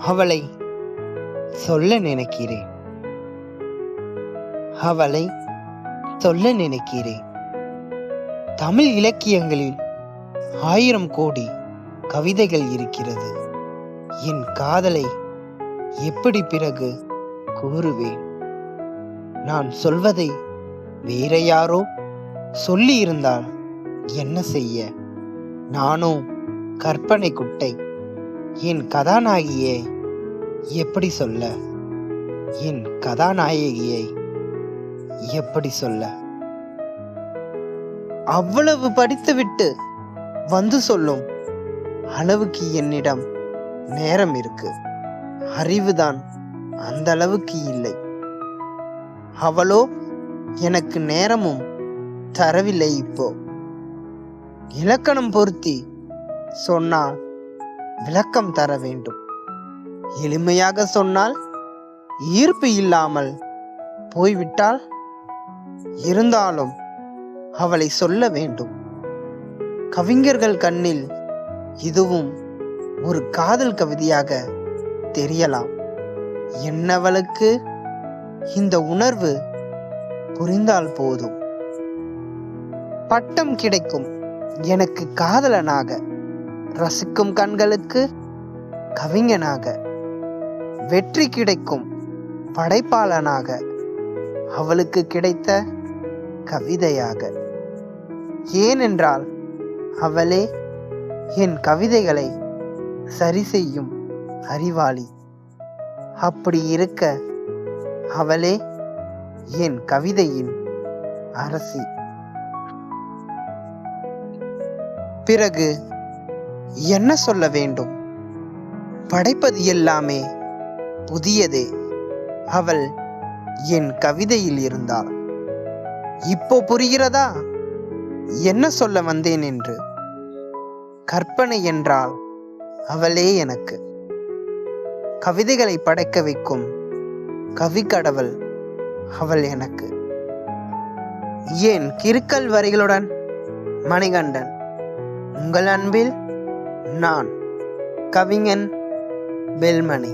அவளை சொல்ல நினைக்கிறேன். அவளை சொல்ல நினைக்கிறேன். தமிழ் இலக்கியங்களில் ஆயிரம் கோடி கவிதைகள் இருக்கிறது. என் காதலை எப்படி பிறகு கூறுவேன்? நான் சொல்வதை வேற யாரோ சொல்லியிருந்தால் என்ன செய்ய? நானோ கற்பனை குட்டை என் கதாநாயகியை எப்படி சொல்ல? என் கதாநாயகியை எப்படி சொல்ல? அவ்வளவு படித்துவிட்டு வந்து சொல்லும் அளவுக்கு என்னிடம் நேரம் இருக்கு. அறிவுதான் அந்த அளவுக்கு இல்லை. அவளோ எனக்கு நேரமும் தரவில்லை இப்போ. இலக்கணம் பொருத்தி சொன்னால் விளக்கம் தர வேண்டும். எளிமையாக சொன்னால் ஈர்ப்பு இல்லாமல் போய்விட்டால் இருந்தாலும் அவளை சொல்ல வேண்டும். கவிஞர்கள் கண்ணில் இதுவும் ஒரு காதல் கவிதையாக தெரியலாம். என்னவளுக்கு இந்த உணர்வு புரிந்தால் போதும். பட்டம் கிடைக்கும் எனக்கு காதலனாக ரசிக்கும் கண்களுக்கு கவிஞனாக வெற்றி கிடைக்கும் படைப்பாளனாக அவளுக்கு கிடைத்த கவிதையாக. ஏனென்றால் அவளே என் கவிதைகளை சரி செய்யும் அறிவாளி. அப்படி இருக்க அவளே என் கவிதையின் அரசி. பிறகு என்ன சொல்ல வேண்டும்? படைப்பது எல்லாமே புதியதே. அவள் என் கவிதையில் இருந்தாள். இப்போ புரிகிறதா? என்ன சொல்ல வந்தேன் என்று? கற்பனை என்றால் அவளே எனக்கு. கவிதைகளை படைக்க வைக்கும் கவி கடவுள் அவள் எனக்கு. ஏன் கிறுக்கல் வரிகளுடன்? மணிகண்டன் உங்கள் அன்பில் நான் கவிஞன் பெல்மணி